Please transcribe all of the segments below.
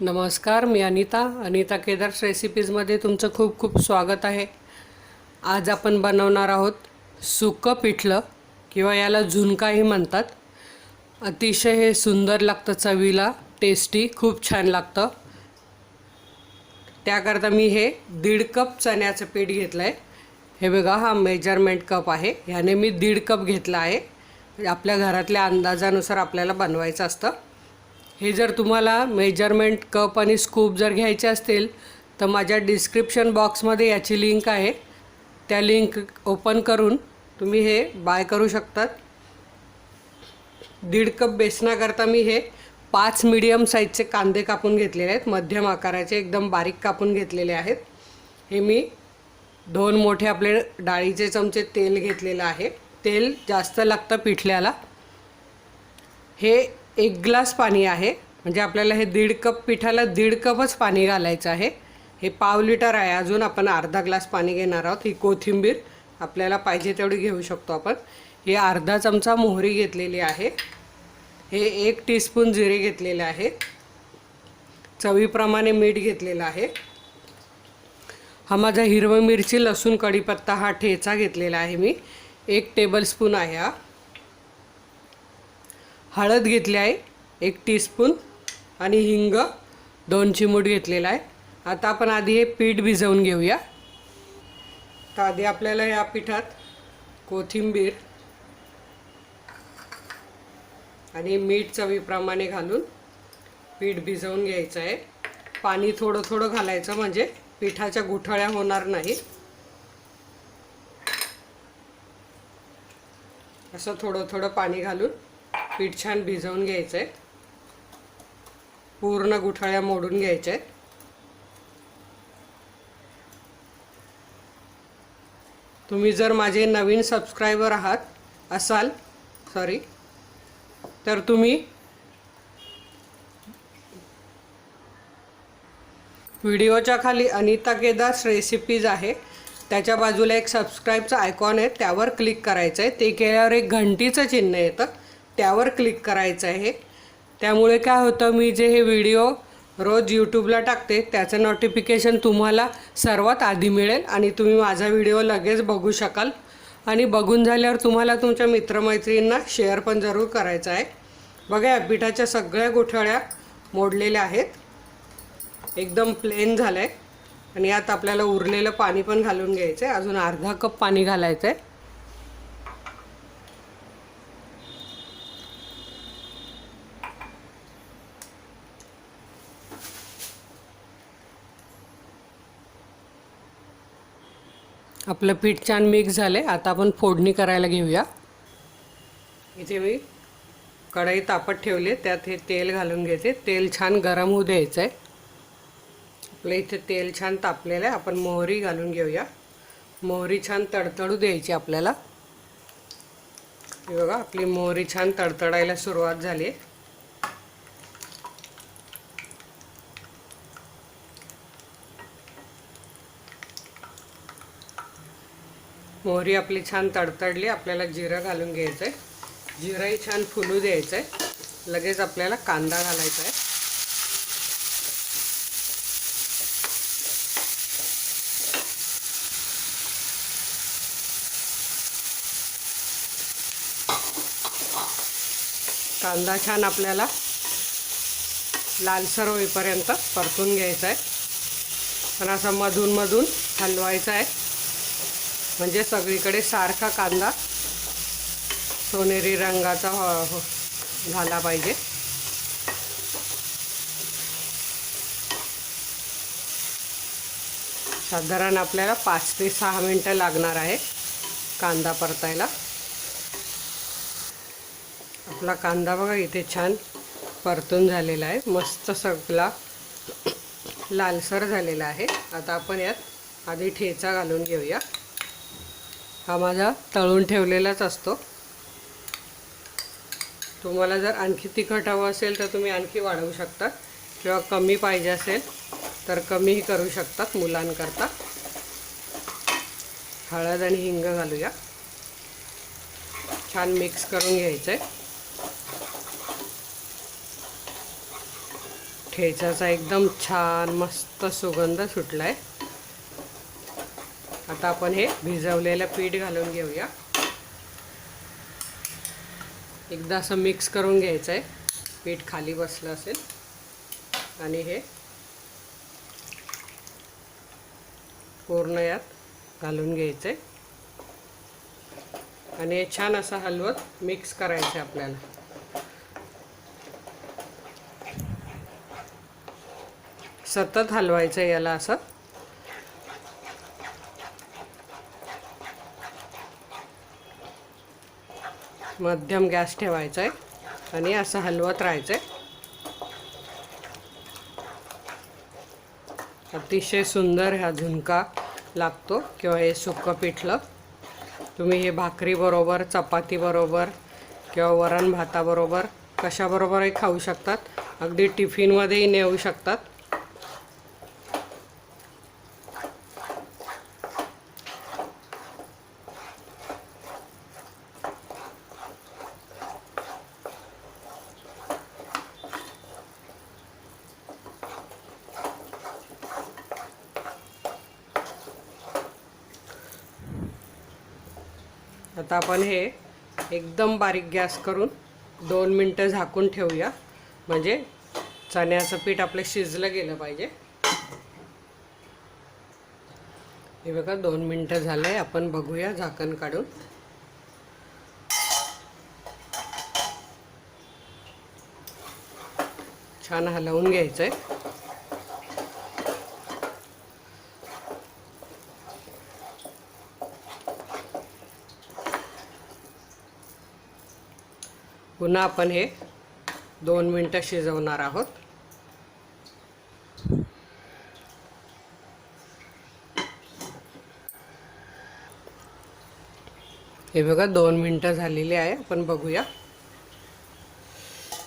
नमस्कार मी अनिता. अनिता केदार्स रेसिपीजमध्ये तुमचं खूप खूप स्वागत आहे. आज आपण बनवणार आहोत सुकं पिठलं किंवा याला झुणकाही म्हणतात. अतिशय हे सुंदर लागतं चवीला. टेस्टी खूप छान लागतं. त्याकरता मी हे दीड कप चण्याचं पीठ घेतलं आहे हे बघा हा मेजरमेंट कप आहे. ह्याने मी दीड कप घेतला आहे. आपल्या घरातल्या अंदाजानुसार आपल्याला बनवायचं असतं. हे जर तुम्हाला मेजरमेंट कप आणि स्कूप जर घ्यायचे असतील तर माझ्या डिस्क्रिप्शन बॉक्समध्ये याची लिंक आहे. त्या लिंक ओपन करून तुम्ही हे बाय करू शकतात. दीड कप बेसनाकरता मी हे पाच मीडियम साईजचे कांदे कापून घेतलेले आहेत. मध्यम आकाराचे एकदम बारीक कापून घेतलेले आहेत. हे मी दोन मोठे आपले डाळीचे चमचे तेल घेतलेलं आहे. तेल जास्त लागतं पिठल्याला. हे एक ग्लास पाणी आहे. म्हणजे आपल्याला हे दीड कप पिठाला दीड कपच पाणी घालायचं आहे. हे पाव लिटर आहे. अजून आपण अर्धा ग्लास पाणी घेणार आहोत. ही कोथिंबीर आपल्याला पाहिजे तेवढी घेऊ शकतो आपण. हे अर्धा चमचा मोहरी घेतलेली आहे. हे एक टीस्पून जिरे घेतलेले आहे. चवीप्रमाणे मीठ घेतलेलं आहे. हा माझा हिरवं मिरची लसूण कढीपत्ता हा ठेचा घेतलेला आहे मी. एक टेबलस्पून आहे हा. हळद घेतली आहे एक टीस्पून आणि हिंग दोन चिमूट घेतलेला आहे. आता आपण आधी हे पीठ भिजवून घेऊया. तर आधी आपल्याला या पिठात कोथिंबीर आणि मीठ चवीप्रमाणे घालून पीठ भिजवून घ्यायचं आहे. पाणी थोडं थोडं घालायचं म्हणजे पिठाच्या गुठळ्या होणार नाही. असं थोडं थोडं पाणी घालून पीठ छान भिजवून घ्यायचं आहे पूर्ण गुठळ्या मोडून घ्यायच्या आहेत तुम्ही जर माझे नवीन सबस्क्रायबर आहात असाल सॉरी तर तुम्ही व्हिडिओच्या खाली अनिता केदास रेसिपीज आहे. त्याच्या बाजूला एक सबस्क्राईबचं आयकॉन आहे त्यावर क्लिक करायचं आहे ते केल्यावर एक घंटीचं चिन्ह येतं. त्यावर क्लिक करायचं आहे. त्यामुळे काय होतं मी जे हे व्हिडिओ रोज यूट्यूबला टाकते त्याचं नोटिफिकेशन तुम्हाला सर्वात आधी मिळेल आणि तुम्ही माझा व्हिडिओ लगेच बघू शकाल. आणि बघून झाल्यावर तुम्हाला तुमच्या मित्रमैत्रिणींना शेअर पण जरूर करायचं आहे. बघा या पिठाच्या सगळ्या गोठळ्या मोडलेल्या आहेत. एकदम प्लेन झालं आहे आणि यात आपल्याला उरलेलं पाणी पण घालून घ्यायचं आहे अजून अर्धा कप पाणी घालायचं आहे आपलं पीठ छान मिक्स झालं आहे आता आपण फोडणी करायला घेऊया. इथे मी कढई तापत ठेवली त्यात हे तेल घालून घ्यायचे तेल छान गरम होऊ द्यायचं आहे आपलं इथे तेल छान तापलेलं आहे. आपण मोहरी घालून घेऊया. मोहरी छान तडतडू द्यायची आपल्याला. हे बघा आपली मोहरी छान तडतडायला सुरुवात झाली आहे. मोहरी आपली छान तडतडली आपल्याला जिरं घालून घ्यायचं आहे जिरंही छान फुलू द्यायचं आहे लगेच आपल्याला कांदा घालायचा आहे कांदा छान आपल्याला लालसर होईपर्यंत परतून घ्यायचा आहे पण असा मधून मधून हलवायचा आहे म्हणजे सगळीकडे सारखा कांदा सोनेरी रंगाचा हो, झाला पाहिजे. साधारण आपल्याला पाच ते सहा मिनटं लागणार आहे कांदा परतायला. आपला कांदा बघा इथे छान परतून झालेला आहे. मस्त सगळा लालसर झालेला आहे. आता आपण यात आधी ठेचा घालून घेऊया. हा माझा तळून ठेवलेलाच असतो. तुम्हाला जर आणखी तिखट हवं असेल तर तुम्ही आणखी वाढवू शकता. किंवा कमी पाहिजे असेल तर कमीही करू शकतात मुलांकरता. हळद आणि हिंग घालूया. छान मिक्स करून घ्यायचं आहे ठेचाचा एकदम छान मस्त सुगंध सुटला आहे आता आपण हे भिजवलेलं पीठ घालून घेऊया. एकदा असं मिक्स करून घ्यायचं आहे पीठ खाली बसलं असेल. आणि हे पूर्ण यात घालून घ्यायचं आहे आणि हे छान असं हलवत मिक्स करायचं आहे आपल्याला. सतत हलवायचं आहे याला असं. मध्यम गॅस ठेवायचा आहे आणि असं हलवत राहायचं आहे. अतिशय सुंदर हा झुणका लागतो किंवा हे सुकं पिठलं. तुम्ही हे भाकरीबरोबर चपातीबरोबर किंवा वरण भाताबरोबर कशाबरोबरही खाऊ शकतात. अगदी टिफिनमध्येही नेऊ शकतात. आता आपण हे एकदम बारीक गॅस करून दोन मिनटं झाकून ठेवूया. म्हणजे चण्याचं पीठ आपलं शिजलं गेलं पाहिजे. हे बघा दोन मिनटं झालंय आपण बघूया झाकण काढून. छान हलवून घ्यायचं आहे पुन्हा आपण हे दोन मिनटं शिजवणार आहोत. हे बघा दोन मिनटं झालेली आहे. आपण बघूया.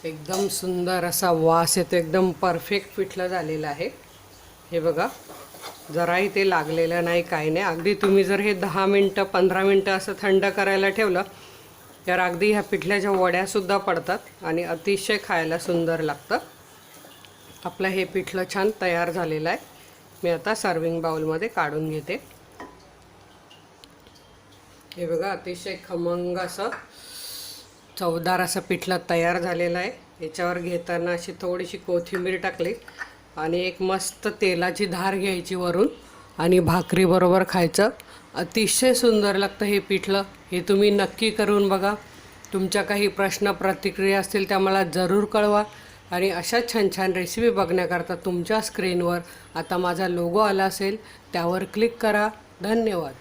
एकदम सुंदर असा वास येतो. एकदम परफेक्ट पिठलं झालेलं आहे. हे बघा जराही ते लागलेलं नाही काही नाही. अगदी तुम्ही जर हे दहा मिनटं पंधरा मिनटं असं थंड करायला ठेवलं तर अगदी ह्या पिठल्याच्या वड्यासुद्धा पडतात आणि अतिशय खायला सुंदर लागतं आपलं हे पिठलं छान तयार झालेलं आहे. मी आता सर्विंग बाउलमध्ये काढून घेते. हे बघा अतिशय खमंग असं चवदार असं पिठलं तयार झालेलं आहे. याच्यावर घेताना अशी थोडीशी कोथिंबीर टाकली आणि एक मस्त तेलाची धार घ्यायची वरून. आणि भाकरीबरोबर खायचं. अतिशय सुंदर लागतं हे पिठलं. हे तुम्ही नक्की करून बघा. तुमच्या काही प्रश्न प्रतिक्रिया असतील त्या मला जरूर कळवा. आणि अशा छान छान रेसिपी बघण्याकरता तुमच्या स्क्रीनवर आता माझा लोगो आला असेल त्यावर क्लिक करा. धन्यवाद.